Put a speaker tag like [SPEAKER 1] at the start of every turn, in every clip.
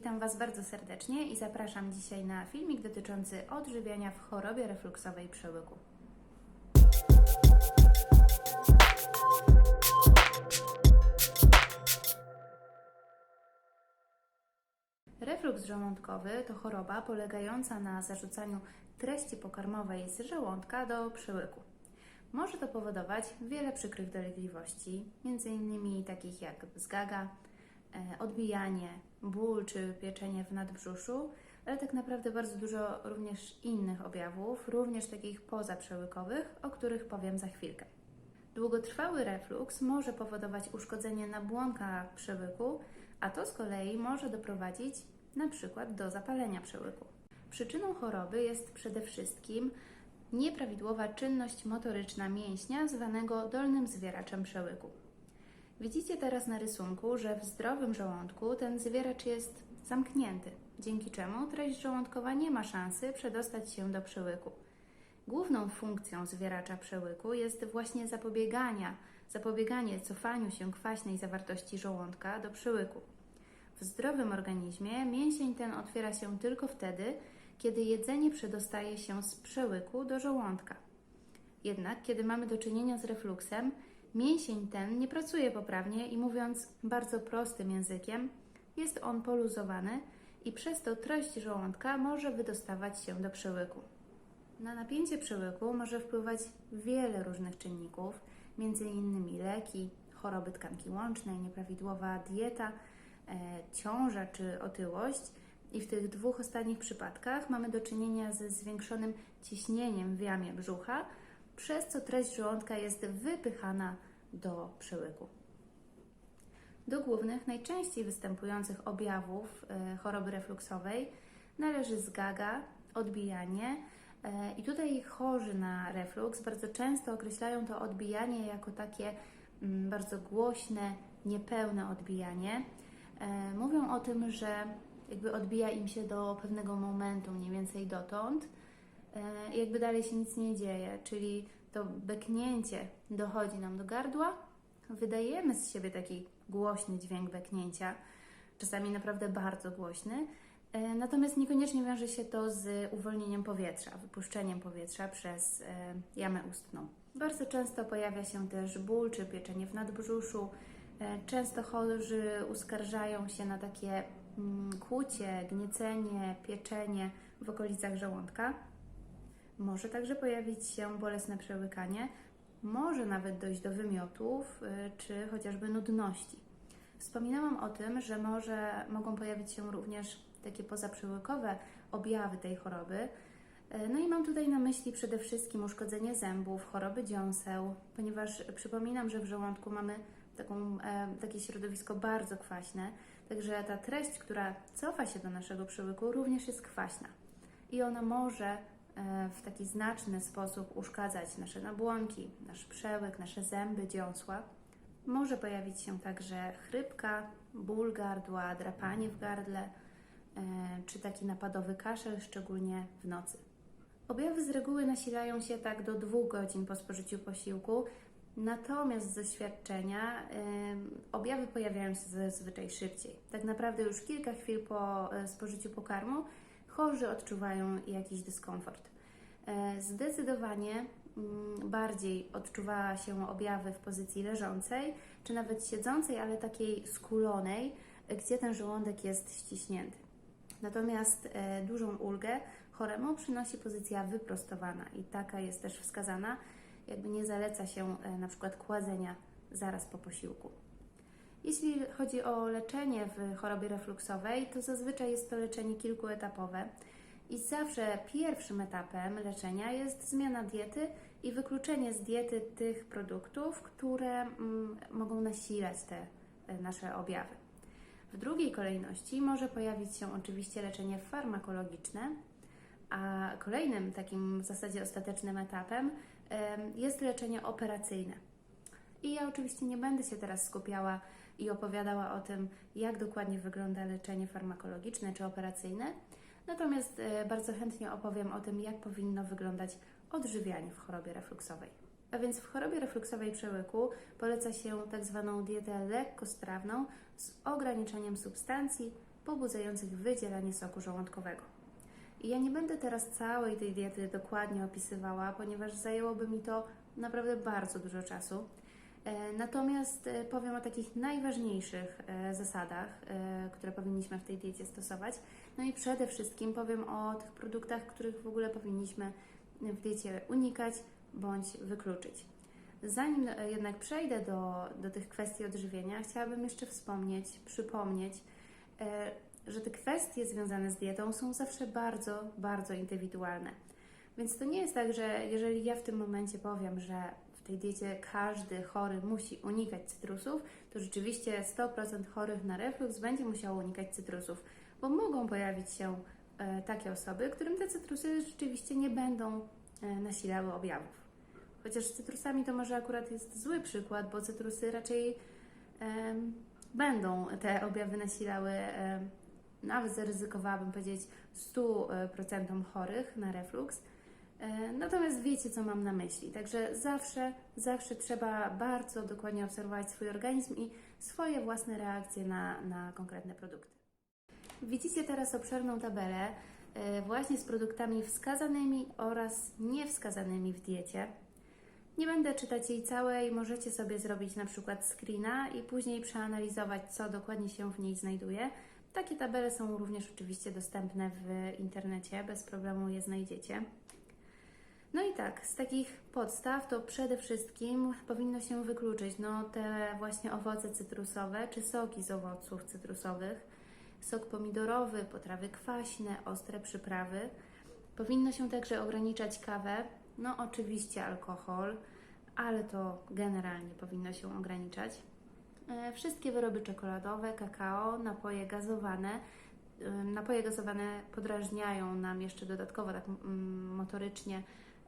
[SPEAKER 1] Witam Was bardzo serdecznie i zapraszam dzisiaj na filmik dotyczący odżywiania w chorobie refluksowej przełyku. Refluks żołądkowy to choroba polegająca na zarzucaniu treści pokarmowej z żołądka do przełyku. Może to powodować wiele przykrych dolegliwości, m.in. takich jak zgaga, odbijanie, ból czy pieczenie w nadbrzuszu, ale tak naprawdę bardzo dużo również innych objawów, również takich pozaprzełykowych, o których powiem za chwilkę. Długotrwały refluks może powodować uszkodzenie nabłonka przełyku, a to z kolei może doprowadzić na przykład do zapalenia przełyku. Przyczyną choroby jest przede wszystkim nieprawidłowa czynność motoryczna mięśnia zwanego dolnym zwieraczem przełyku. Widzicie teraz na rysunku, że w zdrowym żołądku ten zwieracz jest zamknięty, dzięki czemu treść żołądkowa nie ma szansy przedostać się do przełyku. Główną funkcją zwieracza przełyku jest właśnie zapobiegania, zapobieganie cofaniu się kwaśnej zawartości żołądka do przełyku. W zdrowym organizmie mięsień ten otwiera się tylko wtedy, kiedy jedzenie przedostaje się z przełyku do żołądka. Jednak, kiedy mamy do czynienia z refluksem, mięsień ten nie pracuje poprawnie i mówiąc bardzo prostym językiem, jest on poluzowany i przez to treść żołądka może wydostawać się do przełyku. Na napięcie przełyku może wpływać wiele różnych czynników, m.in. leki, choroby tkanki łącznej, nieprawidłowa dieta, e, ciąża czy otyłość. I w tych dwóch ostatnich przypadkach mamy do czynienia ze zwiększonym ciśnieniem w jamie brzucha, przez co treść żołądka jest wypychana do przełyku. Do głównych, najczęściej występujących objawów e, choroby refluksowej należy zgaga, odbijanie. e, I tutaj chorzy na refluks bardzo często określają to odbijanie jako takie mm, bardzo głośne, niepełne odbijanie. E, Mówią o tym, że jakby odbija im się do pewnego momentu, mniej więcej dotąd, jakby dalej się nic nie dzieje, czyli to beknięcie dochodzi nam do gardła, wydajemy z siebie taki głośny dźwięk beknięcia, czasami naprawdę bardzo głośny, e, natomiast niekoniecznie wiąże się to z uwolnieniem powietrza, wypuszczeniem powietrza przez e, jamę ustną. Bardzo często pojawia się też ból czy pieczenie w nadbrzuszu. E, Często chorzy uskarżają się na takie mm, kłucie, gniecenie, pieczenie w okolicach żołądka. Może także pojawić się bolesne przełykanie, może nawet dojść do wymiotów y, czy chociażby nudności. Wspominałam o tym, że może, mogą pojawić się również takie pozaprzełykowe objawy tej choroby. Y, No i mam tutaj na myśli przede wszystkim uszkodzenie zębów, choroby dziąseł, ponieważ przypominam, że w żołądku mamy taką, e, takie środowisko bardzo kwaśne, także ta treść, która cofa się do naszego przełyku, również jest kwaśna i ona może w taki znaczny sposób uszkadzać nasze nabłonki, nasz przełyk, nasze zęby, dziąsła. Może pojawić się także chrypka, ból gardła, drapanie w gardle, e, czy taki napadowy kaszel, szczególnie w nocy. Objawy z reguły nasilają się tak do dwóch godzin po spożyciu posiłku, natomiast z doświadczenia em, objawy pojawiają się zazwyczaj szybciej. Tak naprawdę już kilka chwil po e, spożyciu pokarmu chorzy odczuwają jakiś dyskomfort. E, Zdecydowanie mm, bardziej odczuwa się objawy w pozycji leżącej, czy nawet siedzącej, ale takiej skulonej, gdzie ten żołądek jest ściśnięty. Natomiast e, dużą ulgę choremu przynosi pozycja wyprostowana i taka jest też wskazana, jakby nie zaleca się e, na przykład kładzenia zaraz po posiłku. Jeśli chodzi o leczenie w chorobie refluksowej, to zazwyczaj jest to leczenie kilkuetapowe i zawsze pierwszym etapem leczenia jest zmiana diety i wykluczenie z diety tych produktów, które mm, mogą nasilać te e, nasze objawy. W drugiej kolejności może pojawić się oczywiście leczenie farmakologiczne, a kolejnym takim w zasadzie ostatecznym etapem em, jest leczenie operacyjne. I ja oczywiście nie będę się teraz skupiała i opowiadała o tym, jak dokładnie wygląda leczenie farmakologiczne czy operacyjne, natomiast e, bardzo chętnie opowiem o tym, jak powinno wyglądać odżywianie w chorobie refluksowej. A więc w chorobie refluksowej przełyku poleca się tak zwaną dietę lekkostrawną z ograniczeniem substancji pobudzających wydzielanie soku żołądkowego. I ja nie będę teraz całej tej diety dokładnie opisywała, ponieważ zajęłoby mi to naprawdę bardzo dużo czasu. E, Natomiast e, powiem o takich najważniejszych e, zasadach, które powinniśmy w tej diecie stosować. No i przede wszystkim powiem o tych produktach, których w ogóle powinniśmy w diecie unikać bądź wykluczyć. Zanim jednak przejdę do, do tych kwestii odżywienia, chciałabym jeszcze wspomnieć, przypomnieć, że te kwestie związane z dietą są zawsze bardzo, bardzo indywidualne. Więc to nie jest tak, że jeżeli ja w tym momencie powiem, że tej diecie każdy chory musi unikać cytrusów, to rzeczywiście 100% chorych na reflux będzie musiało unikać cytrusów, bo mogą pojawić się e, takie osoby, którym te cytrusy rzeczywiście nie będą e, nasilały objawów. Chociaż z cytrusami to może akurat jest zły przykład, bo cytrusy raczej em, będą te objawy nasilały, em, nawet zaryzykowałabym powiedzieć 100% chorych na reflux. E, Natomiast wiecie, co mam na myśli. Także zawsze, zawsze trzeba bardzo dokładnie obserwować swój organizm i swoje własne reakcje na, na konkretne produkty. Widzicie teraz obszerną tabelę e, właśnie z produktami wskazanymi oraz niewskazanymi w diecie. Nie będę czytać jej całej, możecie sobie zrobić na przykład screena i później przeanalizować, co dokładnie się w niej znajduje. Takie tabele są również oczywiście dostępne w internecie, bez problemu je znajdziecie. No i tak, z takich podstaw to przede wszystkim powinno się wykluczyć no, te właśnie owoce cytrusowe czy soki z owoców cytrusowych, sok pomidorowy, potrawy kwaśne, ostre przyprawy. Powinno się także ograniczać kawę, no oczywiście alkohol, ale to generalnie powinno się ograniczać. E, Wszystkie wyroby czekoladowe, kakao, napoje gazowane. E, Napoje gazowane podrażniają nam jeszcze dodatkowo tak mm, motorycznie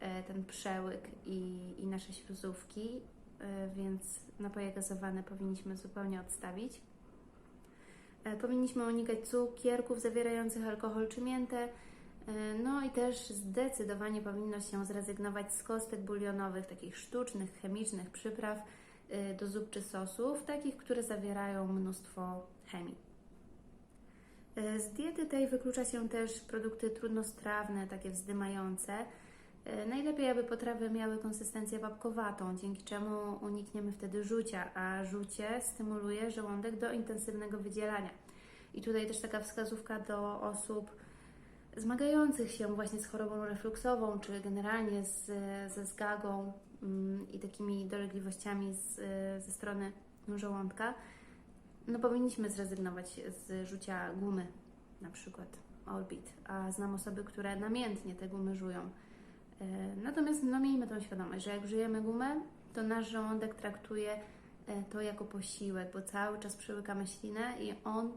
[SPEAKER 1] ten przełyk i, i nasze śluzówki, e, więc napoje gazowane powinniśmy zupełnie odstawić. E, Powinniśmy unikać cukierków zawierających alkohol czy miętę. E, No i też zdecydowanie powinno się zrezygnować z kostek bulionowych, takich sztucznych, chemicznych przypraw e, do zup czy sosów, takich, które zawierają mnóstwo chemii. E, Z diety tej wyklucza się też produkty trudnostrawne, takie wzdymające. E, Najlepiej, aby potrawy miały konsystencję babkowatą, dzięki czemu unikniemy wtedy rzucia, a rzucie stymuluje żołądek do intensywnego wydzielania. I tutaj też taka wskazówka do osób zmagających się właśnie z chorobą refluksową, czy generalnie z, ze zgagą mm, i takimi dolegliwościami z, ze strony żołądka, no powinniśmy zrezygnować z rzucia gumy, na przykład Orbit, a znam osoby, które namiętnie te gumy żują. E, Natomiast no, miejmy tą świadomość, że jak żyjemy gumę, to nasz żołądek traktuje e, to jako posiłek, bo cały czas przełykamy ślinę i on, e,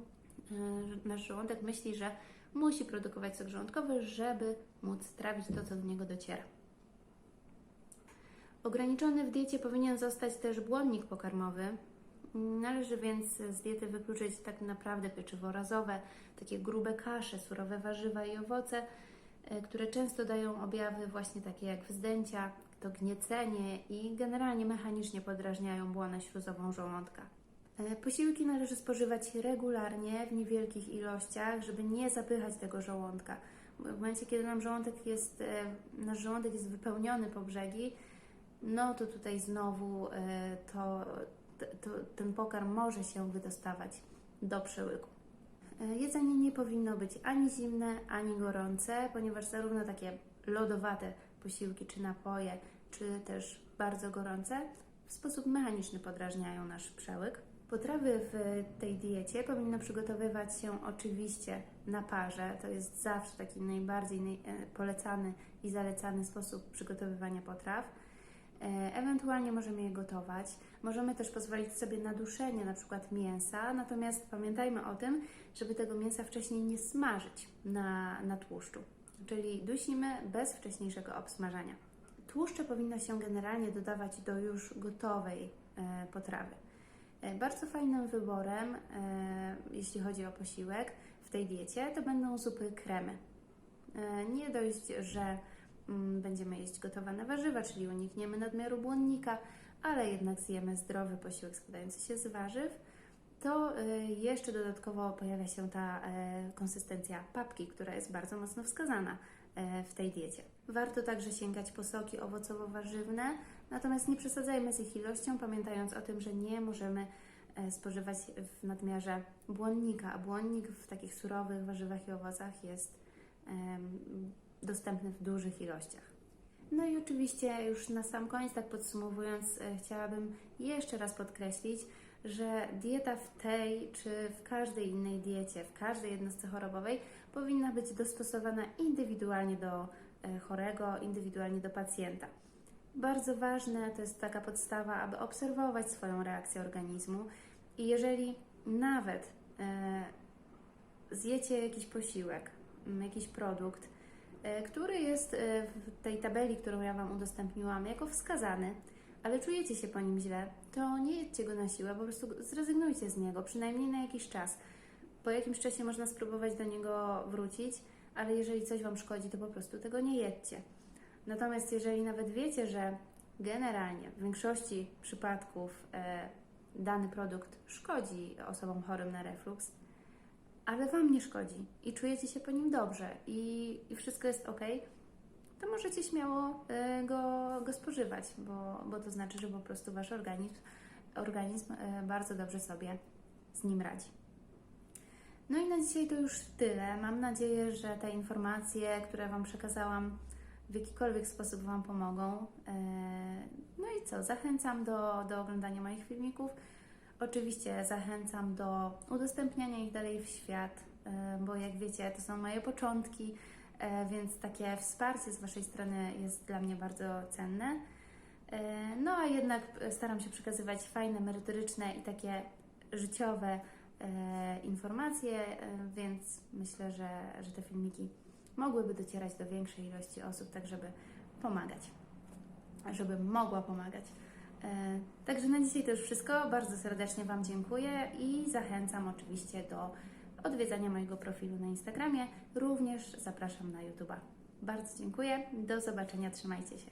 [SPEAKER 1] nasz żołądek myśli, że musi produkować sok żołądkowy, żeby móc trawić to, co do niego dociera. Ograniczony w diecie powinien zostać też błonnik pokarmowy. Należy więc z diety wykluczyć tak naprawdę pieczywo razowe, takie grube kasze, surowe warzywa i owoce, które często dają objawy właśnie takie jak wzdęcia, to gniecenie i generalnie mechanicznie podrażniają błonę śluzową żołądka. E, Posiłki należy spożywać regularnie, w niewielkich ilościach, żeby nie zapychać tego żołądka. W momencie, kiedy nam żołądek jest, e, nasz żołądek jest wypełniony po brzegi, no to tutaj znowu e, to, to, ten pokarm może się wydostawać do przełyku. E, Jedzenie nie powinno być ani zimne, ani gorące, ponieważ zarówno takie lodowate posiłki czy napoje, czy też bardzo gorące w sposób mechaniczny podrażniają nasz przełyk. Potrawy w tej diecie powinno przygotowywać się oczywiście na parze. To jest zawsze taki najbardziej naj- e, polecany i zalecany sposób przygotowywania potraw. E, Ewentualnie możemy je gotować. Możemy też pozwolić sobie na duszenie na przykład mięsa, natomiast pamiętajmy o tym, żeby tego mięsa wcześniej nie smażyć na, na tłuszczu. Czyli dusimy bez wcześniejszego obsmażania. Tłuszcze powinno się generalnie dodawać do już gotowej e, potrawy. E, Bardzo fajnym wyborem, jeśli chodzi o posiłek w tej diecie, to będą zupy kremy. Nie dość, że będziemy jeść gotowane warzywa, czyli unikniemy nadmiaru błonnika, ale jednak zjemy zdrowy posiłek składający się z warzyw. to y, jeszcze dodatkowo pojawia się ta e, konsystencja papki, która jest bardzo mocno wskazana e, w tej diecie. Warto także sięgać po soki owocowo-warzywne, natomiast nie przesadzajmy z ich ilością, pamiętając o tym, że nie możemy e, spożywać w nadmiarze błonnika, a błonnik w takich surowych warzywach i owocach jest dostępny w dużych ilościach. No i oczywiście już na sam koniec, tak podsumowując, e, chciałabym jeszcze raz podkreślić, że dieta w tej czy w każdej innej diecie, w każdej jednostce chorobowej powinna być dostosowana indywidualnie do e, chorego, indywidualnie do pacjenta. Bardzo ważne to jest taka podstawa, aby obserwować swoją reakcję organizmu i jeżeli nawet e, zjecie jakiś posiłek, jakiś produkt, który jest e, w tej tabeli, którą ja Wam udostępniłam, jako wskazany, ale czujecie się po nim źle, to nie jedźcie go na siłę, po prostu zrezygnujcie z niego, przynajmniej na jakiś czas. Po jakimś czasie można spróbować do niego wrócić, ale jeżeli coś Wam szkodzi, to po prostu tego nie jedźcie. Natomiast jeżeli nawet wiecie, że generalnie w większości przypadków e, dany produkt szkodzi osobom chorym na reflux, ale Wam nie szkodzi i czujecie się po nim dobrze i, i wszystko jest ok, to możecie śmiało e, go, go spożywać, bo, bo to znaczy, że po prostu Wasz organizm, organizm e, bardzo dobrze sobie z nim radzi. No i na dzisiaj to już tyle. Mam nadzieję, że te informacje, które Wam przekazałam, w jakikolwiek sposób Wam pomogą. E, No i co? Zachęcam do, do oglądania moich filmików. Oczywiście zachęcam do udostępniania ich dalej w świat, e, bo jak wiecie, to są moje początki, e, więc takie wsparcie z Waszej strony jest dla mnie bardzo cenne. E, No a jednak staram się przekazywać fajne, merytoryczne i takie życiowe informacje, więc myślę, że, że te filmiki mogłyby docierać do większej ilości osób, tak żeby pomagać, żeby mogła pomagać. E, Także na dzisiaj to już wszystko. Bardzo serdecznie Wam dziękuję i zachęcam oczywiście do odwiedzania mojego profilu na Instagramie. Również zapraszam na YouTube'a. Bardzo dziękuję. Do zobaczenia. Trzymajcie się.